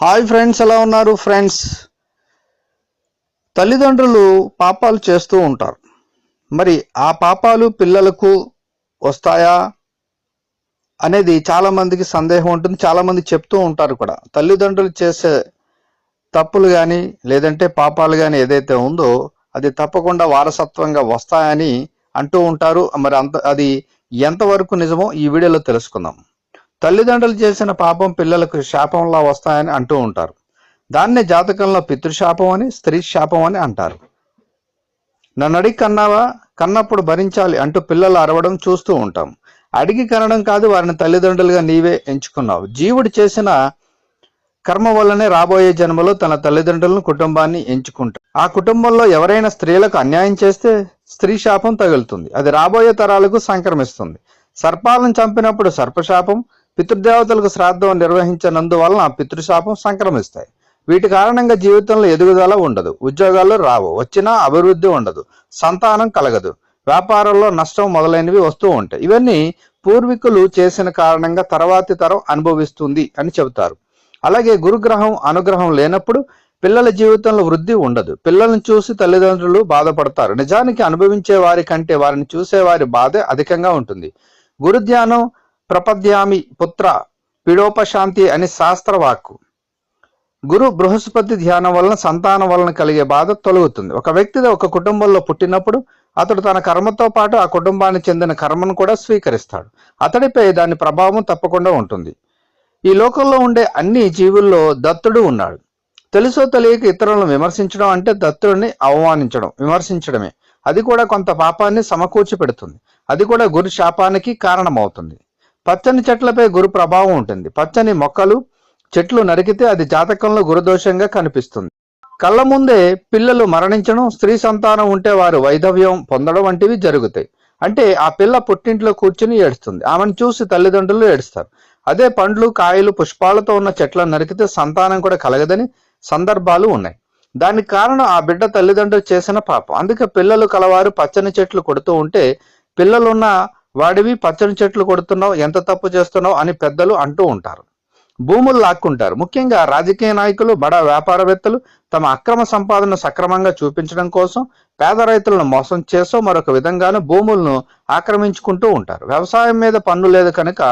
Hi friends ఎలా ఉన్నారు friends తల్లిదండ్రులు పాపాలు చేస్తూ ఉంటారు. మరి ఆ పాపాలు పిల్లలకు వస్తాయా? అనేది చాలా మందికి సందేహం ఉంటుంది. చాలా మంది చెప్తూ ఉంటారు కూడా. తల్లిదండ్రులు చేసే తప్పులు కానీ లేదంటే పాపాలు కానీ ఏదైతే ఉందో అది తప్పకుండా వారసత్వంగా వస్తాయని అంటూ ఉంటారు. మరి అంత అది ఎంతవరకు నిజమో ఈ వీడియోలో తెలుసుకుందాం. తల్లిదండ్రులు చేసిన పాపం పిల్లలకు శాపంలా వస్తాయని అంటూ ఉంటారు. దాన్నే జాతకంలో పితృశాపం అని స్త్రీ శాపం అని అంటారు. నన్ను అడిగి కన్నావా? కన్నప్పుడు భరించాలి అంటూ పిల్లలు అరవడం చూస్తూ ఉంటాం. అడిగి కనడం కాదు వారిని తల్లిదండ్రులుగా నీవే ఎంచుకున్నావు. జీవుడు చేసిన కర్మ వల్లనే రాబోయే జన్మలో తన తల్లిదండ్రులను కుటుంబాన్ని ఎంచుకుంటాడు. ఆ కుటుంబంలో ఎవరైనా స్త్రీలకు అన్యాయం చేస్తే స్త్రీ శాపం తగులుతుంది. అది రాబోయే తరాలకు సంక్రమిస్తుంది. సర్పాలను చంపినప్పుడు సర్పశాపం పితృదేవతలకు శ్రాద్ధం నిర్వహించినందువలన పితృశాపం సంక్రమిస్తాయి. వీటి కారణంగా జీవితంలో ఎదుగుదల ఉండదు ఉద్యోగాల్లో రావు వచ్చినా అభివృద్ధి ఉండదు సంతానం కలగదు వ్యాపారంలో నష్టం మొదలైనవి వస్తూ ఉంటాయి. ఇవన్నీ పూర్వీకులు చేసిన కారణంగా తర్వాతి తరం అనుభవిస్తుంది అని చెబుతారు. అలాగే గురుగ్రహం అనుగ్రహం లేనప్పుడు పిల్లల జీవితంలో వృద్ధి ఉండదు. పిల్లలను చూసి తల్లిదండ్రులు బాధపడతారు. నిజానికి అనుభవించే వారి కంటే వారిని చూసే వారి బాధ అధికంగా ఉంటుంది. గురుధ్యానం ప్రపద్యామి పుత్ర పిడోపశాంతి అని శాస్త్రవాక్కు. గురు బృహస్పతి ధ్యానం వలన సంతానం వలన కలిగే బాధ తొలగుతుంది. ఒక వ్యక్తి ఒక కుటుంబంలో పుట్టినప్పుడు అతడు తన కర్మతో పాటు ఆ కుటుంబానికి చెందిన కర్మను కూడా స్వీకరిస్తాడు. అతడిపై దాని ప్రభావం తప్పకుండా ఉంటుంది. ఈ లోకంలో ఉండే అన్ని జీవుల్లో దత్తుడు ఉన్నాడు. తెలుసో తెలియక ఇతరులను విమర్శించడం అంటే దత్తుడిని అవమానించడం విమర్శించడమే. అది కూడా కొంత పాపాన్ని సమకూర్చి పెడుతుంది. అది కూడా గురు శాపానికి కారణమవుతుంది. పచ్చని చెట్లపై గురు ప్రభావం ఉంటుంది. పచ్చని మొక్కలు చెట్లు నరికితే అది జాతకంలో గురుదోషంగా కనిపిస్తుంది. కళ్ళ ముందే పిల్లలు మరణించడం స్త్రీ సంతానం ఉంటే వారు వైధవ్యం పొందడం వంటివి జరుగుతాయి. అంటే ఆ పిల్ల పుట్టింట్లో కూర్చుని ఏడుస్తుంది. ఆమెను చూసి తల్లిదండ్రులు ఏడుస్తారు. అదే పండ్లు కాయలు పుష్పాలతో ఉన్న చెట్లను నరికితే సంతానం కూడా కలగదని సందర్భాలు ఉన్నాయి. దానికి కారణం ఆ బిడ్డ తల్లిదండ్రులు చేసిన పాపం. అందుకే పిల్లలు కలవారు పచ్చని చెట్లు కొడుతూ ఉంటే పిల్లలున్న వాడివి పచ్చని చెట్లు కొడుతున్నావు ఎంత తప్పు చేస్తున్నావు అని పెద్దలు అంటూ ఉంటారు. భూములు లాక్కుంటారు. ముఖ్యంగా రాజకీయ నాయకులు బడా వ్యాపారవేత్తలు తమ అక్రమ సంపాదన సక్రమంగా చూపించడం కోసం పేద రైతులను మోసం చేసో మరొక విధంగాను భూములను ఆక్రమించుకుంటూ ఉంటారు. వ్యవసాయం మీద పన్ను లేదు కనుక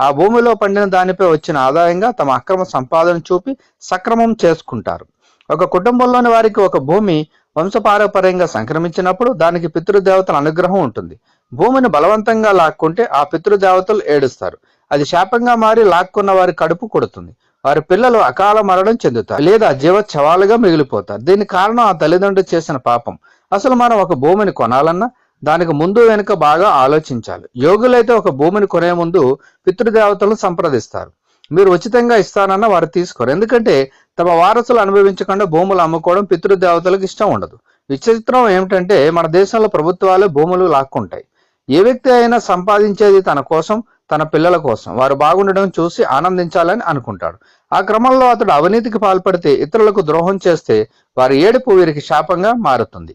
ఆ భూమిలో పండిన దానిపై వచ్చిన ఆదాయంగా తమ అక్రమ సంపాదన చూపి సక్రమం చేసుకుంటారు. ఒక కుటుంబంలోని వారికి ఒక భూమి వంశపారపర్యంగా సంక్రమించినప్పుడు దానికి పితృదేవతల అనుగ్రహం ఉంటుంది. భూమిని బలవంతంగా లాక్కుంటే ఆ పితృదేవతలు ఏడుస్తారు. అది శాపంగా మారి లాక్కున్న వారి కడుపు కొడుతుంది. వారి పిల్లలు అకాల మరణం చెందుతారు లేదా జీవ చవాలుగా మిగిలిపోతారు. దీని కారణం ఆ తల్లిదండ్రులు చేసిన పాపం. అసలు మనం ఒక భూమిని కొనాలన్నా దానికి ముందు వెనుక బాగా ఆలోచించాలి. యోగులైతే ఒక భూమిని కొనే ముందు పితృదేవతలను సంప్రదిస్తారు. మీరు ఉచితంగా ఇస్తానన్న వారు తీసుకోరు. ఎందుకంటే తమ వారసులు అనుభవించకుండా భూములు అమ్ముకోవడం పితృదేవతలకు ఇష్టం ఉండదు. విచిత్రం ఏమిటంటే మన దేశంలో ప్రభుత్వాలు భూములు లాక్కుంటాయి. ఏ వ్యక్తి అయినా సంపాదించేది తన కోసం తన పిల్లల కోసం. వారు బాగుండడం చూసి ఆనందించాలని అనుకుంటాడు. ఆ క్రమంలో అతడు అవినీతికి పాల్పడితే ఇతరులకు ద్రోహం చేస్తే వారి ఏడుపు వీరికి శాపంగా మారుతుంది.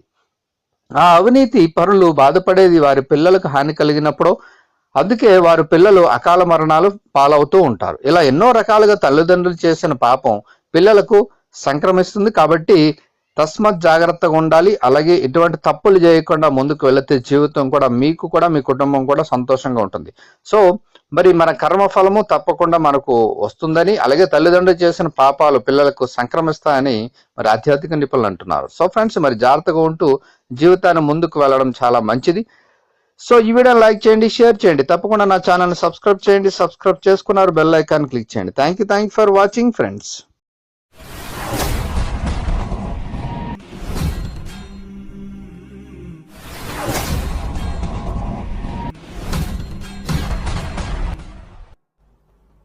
ఆ అవినీతి పరులు బాధపడేది వారి పిల్లలకు హాని కలిగినప్పుడు అందుకే వారి పిల్లలు అకాల మరణాలు పాలవుతూ ఉంటారు. ఇలా ఎన్నో రకాలుగా తల్లిదండ్రులు చేసిన పాపం పిల్లలకు సంక్రమిస్తుంది కాబట్టి తస్మాత్ జాగ్రత్తగా ఉండాలి. అలాగే ఎటువంటి తప్పులు చేయకుండా ముందుకు వెళితే జీవితం కూడా మీకు కూడా మీ కుటుంబం కూడా సంతోషంగా ఉంటుంది. సో మరి మన కర్మ ఫలము తప్పకుండా మనకు వస్తుందని అలాగే తల్లిదండ్రులు చేసిన పాపాలు పిల్లలకు సంక్రమిస్తాయని మరి ఆధ్యాత్మిక నిపుణులు అంటున్నారు. సో ఫ్రెండ్స్ మరి జాగ్రత్తగా ఉంటూ జీవితాన్ని ముందుకు వెళ్ళడం చాలా మంచిది. సో ఈ వీడియో లైక్ చేయండి షేర్ చేయండి. తప్పకుండా నా ఛానల్ని సబ్స్క్రైబ్ చేయండి. సబ్స్క్రైబ్ చేసుకున్నారు బెల్ ఐకాన్ క్లిక్ చేయండి. Thank you thank for watching friends.